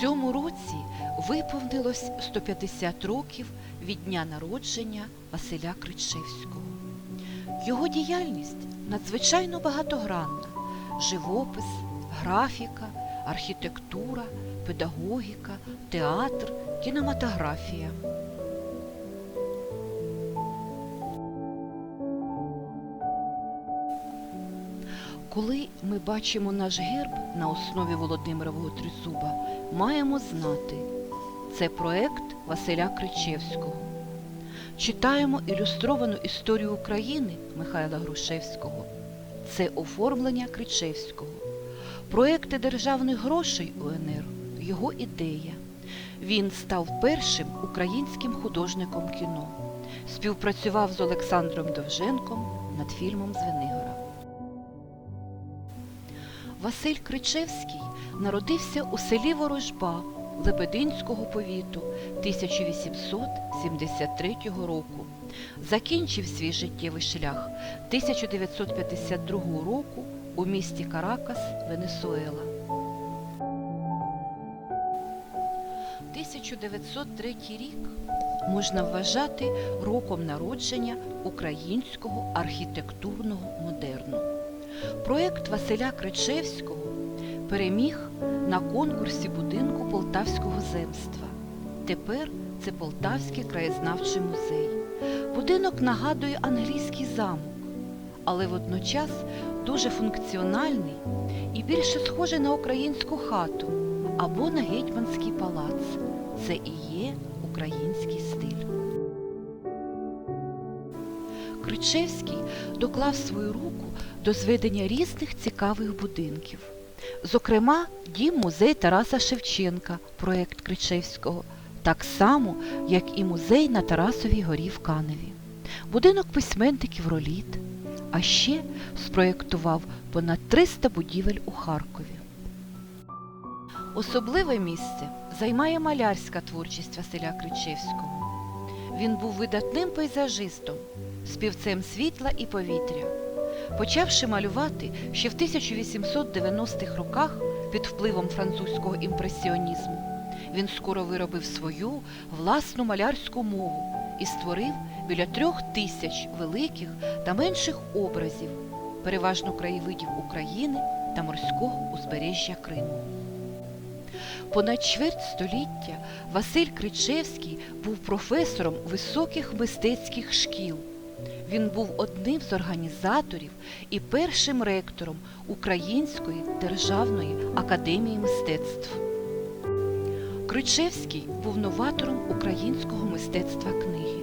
цьому році виповнилось 150 років від дня народження Василя Кричевського. Його діяльність надзвичайно багатогранна: живопис, графіка, архітектура, педагогіка, театр, кінематографія. Коли ми бачимо наш герб на основі Володимирового тризуба, маємо знати, це проект Василя Кричевського. Читаємо ілюстровану історію України Михайла Грушевського. Це оформлення Кричевського. Проекти державних грошей УНР його ідея. Він став першим українським художником кіно. Співпрацював з Олександром Довженком над фільмом Звенигора. Василь Кричевський народився у селі Ворожба Лебединського повіту 1873 року. Закінчив свій життєвий шлях 1952 року у місті Каракас, Венесуела. 1903 рік можна вважати роком народження українського архітектурного модерну. Проєкт Василя Кричевського переміг на конкурсі будинку Полтавського земства. Тепер це Полтавський краєзнавчий музей. Будинок нагадує англійський замок, але водночас дуже функціональний і більше схожий на українську хату або на гетьманський палац. Це і є український стиль. Кричевський доклав свою руку до зведення різних цікавих будинків. Зокрема, дім музей Тараса Шевченка, проєкт Кричевського, так само, як і музей на Тарасовій горі в Каневі, будинок письменників Роліт, а ще спроєктував понад 300 будівель у Харкові. Особливе місце займає малярська творчість Василя Кричевського. Він був видатним пейзажистом, співцем світла і повітря. Почавши малювати ще в 1890-х роках під впливом французького імпресіонізму, він скоро виробив свою власну малярську мову і створив біля трьох тисяч великих та менших образів, переважно краєвидів України та морського узбережжя Криму. Понад чверть століття Василь Кричевський був професором високих мистецьких шкіл. Він був одним з організаторів і першим ректором Української державної академії мистецтв. Кричевський був новатором українського мистецтва книги.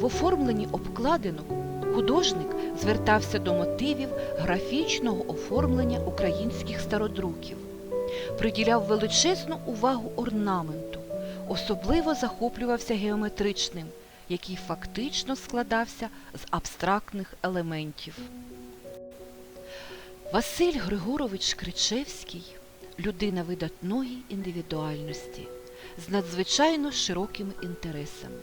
В оформленні обкладинок художник звертався до мотивів графічного оформлення українських стародруків, приділяв величезну увагу орнаменту, особливо захоплювався геометричним, який фактично складався з абстрактних елементів. Василь Григорович Кричевський людина видатної індивідуальності з надзвичайно широкими інтересами.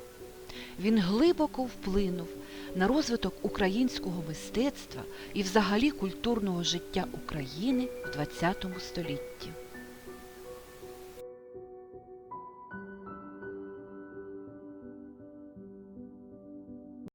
Він глибоко вплинув на розвиток українського мистецтва і взагалі культурного життя України в ХХ столітті.